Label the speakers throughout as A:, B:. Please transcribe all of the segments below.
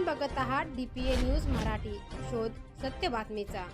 A: आपण बघत आहात डीपीए न्यूज मराठी. शोध सत्य बातमीचा.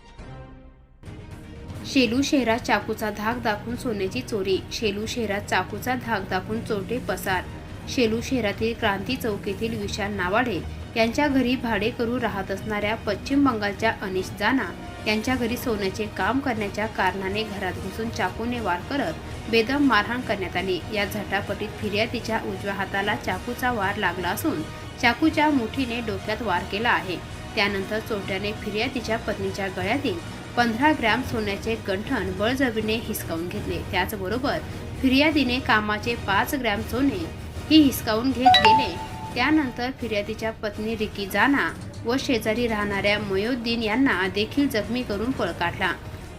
B: शेलू शहरात चाकूचा धाक दाखवून सोन्याची चोरी. शेलू शहरात चाकूचा धाक दाखवून चोरटे पसार. शेलू शहरातील क्रांती चौक येथील विशाल नावाडे यांच्या घरी भाडे करू राहत असणाऱ्या पश्चिम बंगालच्या अनिश जाना यांच्या घरी सोन्याचे काम करण्याच्या कारणाने घरात घुसून चाकूने वार करत बेदम मारहाण करण्यात आली. या झटापटीत फिर्यादीच्या उजव्या हाताला चाकूचा वार लागला असून चाकूच्या मुठीने डोक्यात वार केला आहे. त्यानंतर चोरट्याने फिर्यादीच्या पत्नीच्या गळ्यातील पंधरा ग्रॅम सोन्याचे गंठण बळजबीने हिसकावून घेतले. त्याचबरोबर फिर्यादीने कामाचे पाच ग्रॅम सोने ही हिसकावून घेत गेले. त्यानंतर फिर्यादीच्या पत्नी रिकी जाना व शेजारी राहणाऱ्या मयोद्दीन यांना देखील जखमी करून पळ काढला.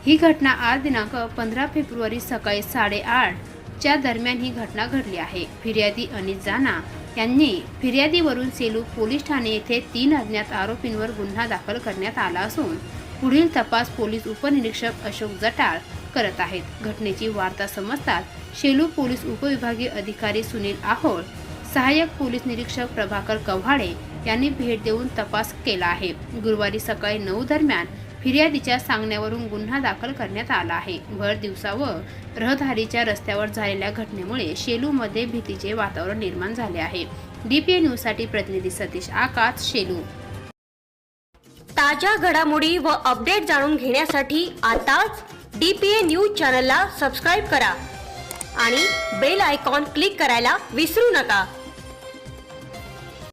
B: ही घटना आज दिनांक पंधरा फेब्रुवारी सकाळी साडेआठ च्या दरम्यान ही घटना घडली आहे. फिर्यादी अनित जाना यांनी फिर्यादीवरून सेलू पोलीस ठाणे येथे तीन अज्ञात आरोपींवर गुन्हा दाखल करण्यात आला असून पुढील तपास पोलीस उपनिरीक्षक अशोक जटाळ करत आहेत. घटनेची वार्ता समजताच शेलू पोलीस उपविभागीय अधिकारी सुनील आहोळ सहाय्यक पोलीस निरीक्षक प्रभाकर कव्हाडे यांनी भेट देऊन तपास केला आहे. गुरुवारी सकाळी नऊ दरम्यान फिर्यादीच्या सांगण्यावरून गुन्हा दाखल करण्यात आला आहे. भर दिवसा व रहदारीच्या रस्त्यावर झालेल्या घटनेमुळे शेलूमध्ये भीतीचे वातावरण निर्माण झाले आहे. डीपीए न्यूजसाठी प्रतिनिधी सतीश आकाश शेलू.
C: ताज्या घडामोडी व अपडेट जाणून घेण्यासाठी आताच डी पी ए न्यूज चॅनलला सबस्क्राईब करा आणि बेल आयकॉन क्लिक करायला विसरू नका.